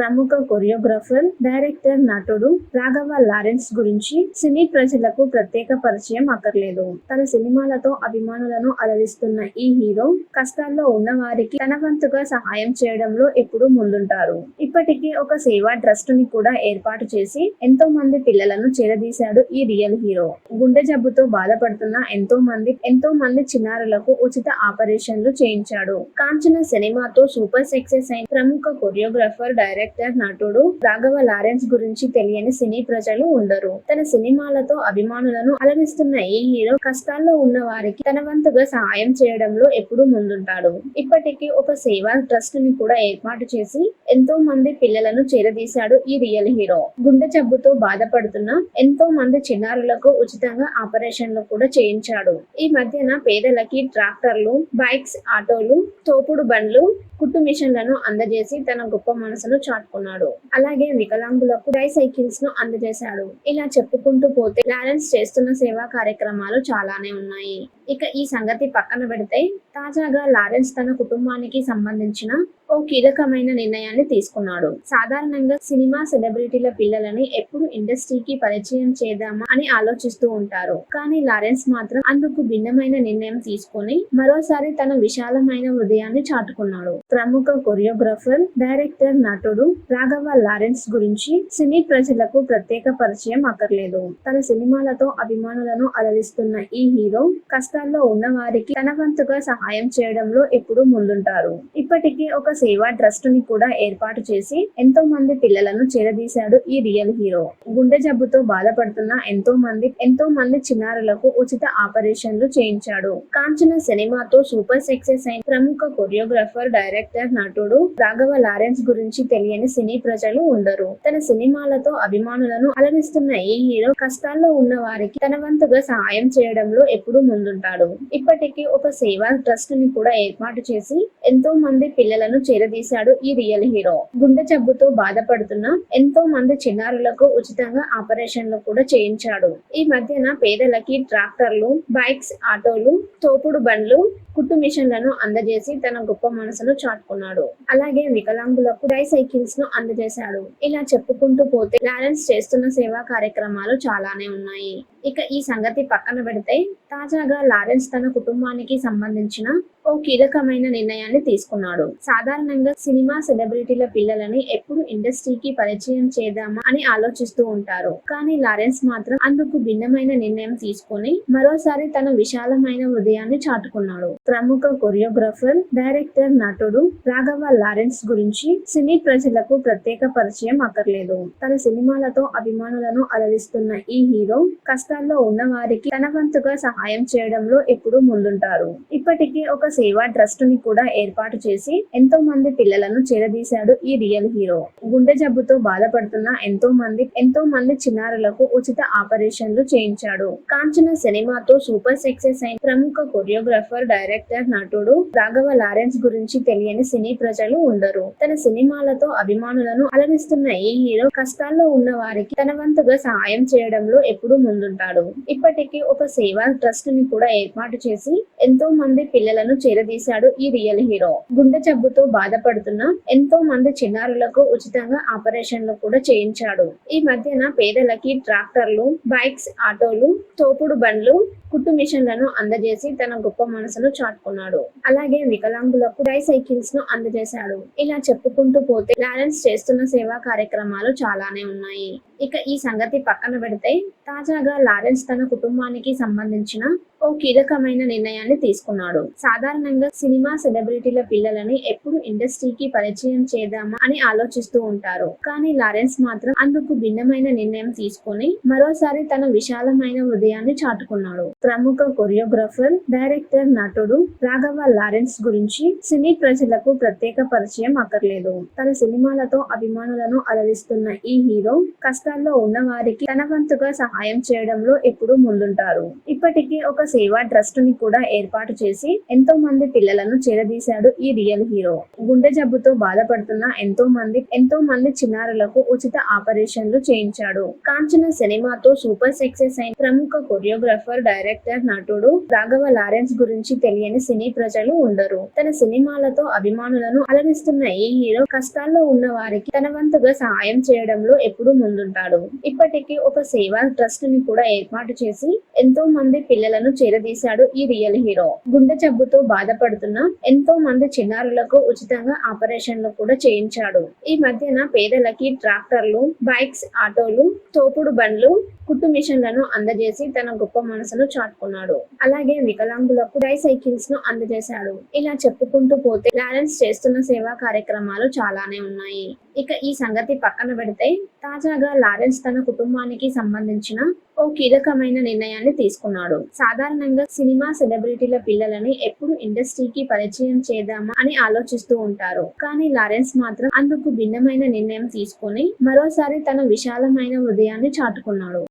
ప్రముఖ choreographer director నటుడు Raghava Lawrence గురించి సినీ ప్రజలకు ప్రత్యేక పరిచయం అక్కర్లేదు. తన సినిమాలతో అభిమానులను అలరిస్తున్న ఈ హీరో కష్టాల్లో ఉన్న వారికి తన వంతుగా సహాయం చేయడంలో ఎప్పుడూ ముందుంటారు. ఇప్పటికీ ఒక సేవా ట్రస్ట్ని కూడా ఏర్పాటు చేసి ఎంతో మంది పిల్లలను చేరదీశాడు ఈ రియల్ హీరో. గుండె జబ్బుతో బాధపడుతున్న ఎంతో మంది ఎంతో మంది చిన్నారులకు ఉచిత ఆపరేషన్లు చేయించాడు. కాంచన సినిమాతో సూపర్ సక్సెస్ అయిన ప్రముఖ కొరియోగ్రాఫర్ డైరెక్టర్ నటుడు రాఘవ లారెన్స్ గురించి తెలియని సినీ ప్రజలు ఉండరు. తన సినిమాలతో అభిమానులను అలరిస్తున్న ఈ హీరో కష్టాల్లో ఉన్న వారికి తన వంతుగా సహాయం చేయడంలో ఎప్పుడూ ముందుంటాడు. ఇప్పటికీ ఒక సేవా ట్రస్ట్ని కూడా ఏర్పాటు చేసి ఎంతో మంది పిల్లలను చేరదీశాడు ఈ రియల్ హీరో. గుండె జబ్బుతో బాధపడుతున్న ఎంతో మంది చిన్నారులకు ఉచితంగా ఆపరేషన్లు కూడా చేయించాడు. ఈ మధ్యన పేదలకి ట్రాక్టర్లు బైక్స్ ఆటోలు తోపుడు బండ్లు కుట్టు మిషన్లను అందజేసి తన గొప్ప మనసును చాటుకున్నాడు అలాగే వికలాంగులకు డై సైకిల్స్ను అందజేశాడు. ఇలా చెప్పుకుంటూ పోతే లారెన్స్ చేస్తున్న సేవా కార్యక్రమాలు చాలానే ఉన్నాయి. ఇక ఈ సంగతి పక్కన పెడితే తాజాగా లారెన్స్ తన కుటుంబానికి సంబంధించిన ఓ కీలకమైన నిర్ణయాన్ని తీసుకున్నాడు. సాధారణంగా సినిమా సెలబ్రిటీల పిల్లలని ఎప్పుడు ఇండస్ట్రీకి పరిచయం చేద్దామా అని ఆలోచిస్తూ ఉంటారు. కానీ లారెన్స్ మాత్రం అందుకు భిన్నమైన నిర్ణయం తీసుకొని మరోసారి తన విశాలమైన హృదయాన్ని చాటుకున్నాడు. ప్రముఖ కొరియోగ్రాఫర్ డైరెక్టర్ నటుడు రాఘవ లారెన్స్ గురించి సినీ ప్రజలకు ప్రత్యేక పరిచయం అక్కర్లేదు. తన సినిమాలతో అభిమానులను అలరిస్తున్న ఈ హీరో కష్టాల్లో ఉన్న వారికి తన వంతుగా సహాయం చేయడంలో ఎప్పుడూ ముందుంటారు. ఇప్పటికీ ఒక సేవా ట్రస్ట్ని కూడా ఏర్పాటు చేసి ఎంతో మంది పిల్లలను చేరదీశాడు ఈ రియల్ హీరో. గుండె జబ్బుతో బాధపడుతున్న ఎంతో మంది ఎంతో మంది చిన్నారులకు ఉచిత ఆపరేషన్లు చేయించాడు. కాంచన సినిమాతో సూపర్ సక్సెస్ అయిన ప్రముఖ కొరియోగ్రాఫర్ డైరెక్టర్ నటుడు రాఘవ లారెన్స్ గురించి తెలియని సినీ ప్రజలు ఉండరు. తన సినిమాలతో అభిమానులను అలరిస్తున్న ఈ హీరో కష్టాల్లో ఉన్న వారికి తన వంతుగా సహాయం చేయడంలో ఎప్పుడూ ముందుంటాడు. ఇప్పటికీ ఒక సేవా ట్రస్ట్ని కూడా ఏర్పాటు చేసి ఎంతో మంది పిల్లలను చేరదీశాడు ఈ రియల్ హీరో. గుండె జబ్బుతో బాధపడుతున్న ఎంతో మంది చిన్నారులకు ఉచితంగా ఆపరేషన్లు కూడా చేయించాడు. ఈ మధ్యన పేదలకి ట్రాక్టర్లు బైక్స్ ఆటోలు తోపుడు బండ్లు కుట్టు మిషన్లను అందజేసి తన గొప్ప మనసును చాటుకున్నాడు. అలాగే వికలాంగులకు డై సైకిల్స్ను అందజేశాడు. ఇలా చెప్పుకుంటూ పోతే లారెన్స్ చేస్తున్న సేవా కార్యక్రమాలు చాలానే ఉన్నాయి. ఇక ఈ సంగతి పక్కన పెడితే తాజాగా లారెన్స్ తన కుటుంబానికి సంబంధించిన ఓ కీలకమైన నిర్ణయాన్ని తీసుకున్నాడు. సాధారణంగా సినిమా సెలబ్రిటీల పిల్లలని ఎప్పుడు ఇండస్ట్రీకి పరిచయం చేద్దామా అని ఆలోచిస్తూ ఉంటారు. కానీ లారెన్స్ మాత్రం అందుకు భిన్నమైన నిర్ణయం తీసుకొని మరోసారి తన విశాలమైన హృదయాన్ని చాటుకున్నాడు. ప్రముఖ కొరియోగ్రాఫర్ డైరెక్టర్ నటుడు రాఘవ లారెన్స్ గురించి సినీ ప్రజలకు ప్రత్యేక పరిచయం అక్కర్లేదు. తన సినిమాలతో అభిమానులను అలరిస్తున్న ఈ హీరో కష్టాల్లో ఉన్న వారికి తన వంతుగా సహాయం చేయడంలో ఎప్పుడూ ముందుంటారు. ఇప్పటికీ ఒక సేవా ట్రస్ట్ని కూడా ఏర్పాటు చేసి ఎంతో మంది పిల్లలను చేరదీశాడు ఈ రియల్ హీరో. గుండె జబ్బుతో బాధపడుతున్న ఎంతో మంది ఎంతో మంది చిన్నారులకు ఉచిత ఆపరేషన్లు చేయించాడు. కాంచన సినిమాతో సూపర్ సక్సెస్ అయిన ప్రముఖ కొరియోగ్రాఫర్ డైరెక్టర్ నటుడు రాఘవ లారెన్స్ గురించి తెలియని సినీ ప్రజలు ఉండరు. తన సినిమాలతో అభిమానులను అలరిస్తున్న ఈ హీరో కష్టాల్లో ఉన్న వారికి తన వంతుగా సహాయం చేయడంలో ఎప్పుడూ ముందుంటాడు. ఇప్పటికీ ఒక సేవా ట్రస్ట్ని కూడా ఏర్పాటు చేసి ఎంతో మంది పిల్లలను చేరదీశాడు ఈ రియల్ హీరో. గుండె జబ్బుతో బాధపడుతున్న ఎంతో మంది చిన్నారులకు ఉచితంగా ఆపరేషన్లు కూడా చేయించాడు. ఈ మధ్యన పేదలకి ట్రాక్టర్లు బైక్స్ ఆటోలు తోపుడు బండ్లు కుట్టు మిషన్లను అందజేసి తన గొప్ప మనసును చాటుకున్నాడు. అలాగే వికలాంగులకు డై సైకిల్స్ను అందజేశాడు. ఇలా చెప్పుకుంటూ పోతే లారెన్స్ చేస్తున్న సేవా కార్యక్రమాలు చాలానే ఉన్నాయి. ఇక ఈ సంగతి పక్కన పెడితే తాజాగా లారెన్స్ తన కుటుంబానికి సంబంధించిన ఓ కీలకమైన నిర్ణయాన్ని తీసుకున్నాడు. సాధారణంగా సినిమా సెలబ్రిటీల పిల్లలని ఎప్పుడు ఇండస్ట్రీకి పరిచయం చేద్దామా అని ఆలోచిస్తూ ఉంటారు. కానీ లారెన్స్ మాత్రం అందుకు భిన్నమైన నిర్ణయం తీసుకొని మరోసారి తన విశాలమైన హృదయాన్ని చాటుకున్నాడు. ప్రముఖ కొరియోగ్రాఫర్ డైరెక్టర్ నటుడు రాఘవ లారెన్స్ గురించి సినీ ప్రజలకు ప్రత్యేక పరిచయం అక్కర్లేదు. తన సినిమాలతో అభిమానులను అలరిస్తున్న ఈ హీరో కష్టాల్లో ఉన్న వారికి తన వంతుగా సహాయం చేయడంలో ఎప్పుడూ ముందుంటారు. ఇప్పటికీ ఒక సేవా ట్రస్ట్ని కూడా ఏర్పాటు చేసి ఎంతో మంది పిల్లలను చేరదీశాడు ఈ రియల్ హీరో. గుండె జబ్బుతో బాధపడుతున్న ఎంతో మంది ఎంతో మంది చిన్నారులకు ఉచిత ఆపరేషన్లు చేయించాడు. కాంచన సినిమాతో సూపర్ సక్సెస్ అయిన ప్రముఖ కొరియోగ్రాఫర్ డైరెక్టర్ డైరెక్టర్ నటుడు రాఘవ లారెన్స్ గురించి తెలియని సినీ ప్రజలు ఉండరు. తన సినిమాలతో అభిమానులను అలరిస్తున్న ఈ హీరో కష్టాల్లో ఉన్న వారికి తన వంతుగా సహాయం చేయడంలో ఎప్పుడూ ముందుంటాడు. ఇప్పటికీ ఒక సేవా ట్రస్ట్ ని కూడా ఏర్పాటు చేసి ఎంతో మంది పిల్లలను చేరదీశాడు ఈ రియల్ హీరో. గుండె జబ్బుతో బాధపడుతున్న ఎంతో మంది చిన్నారులకు ఉచితంగా ఆపరేషన్లు కూడా చేయించాడు. ఈ మధ్యన పేదలకి ట్రాక్టర్లు బైక్స్ ఆటోలు తోపుడు బండ్లు కుట్టు మిషన్లను అందజేసి తన గొప్ప మనసును చాటుకున్నాడు. అలాగే వికలాంగులకు డై సైకిల్స్ను అందజేశాడు. ఇలా చెప్పుకుంటూ పోతే లారెన్స్ చేస్తున్న సేవా కార్యక్రమాలు చాలానే ఉన్నాయి. ఇక ఈ సంగతి పక్కన పెడితే తాజాగా లారెన్స్ తన కుటుంబానికి సంబంధించి సంబంధించిన ఓ కీలకమైన నిర్ణయాన్ని తీసుకున్నాడు. సాధారణంగా సినిమా సెలబ్రిటీల పిల్లలని ఎప్పుడు ఇండస్ట్రీకి పరిచయం చేద్దామా అని ఆలోచిస్తూ ఉంటారు. కానీ లారెన్స్ మాత్రం అందుకు భిన్నమైన నిర్ణయం తీసుకొని మరోసారి తన విశాలమైన హృదయాన్ని చాటుకున్నాడు.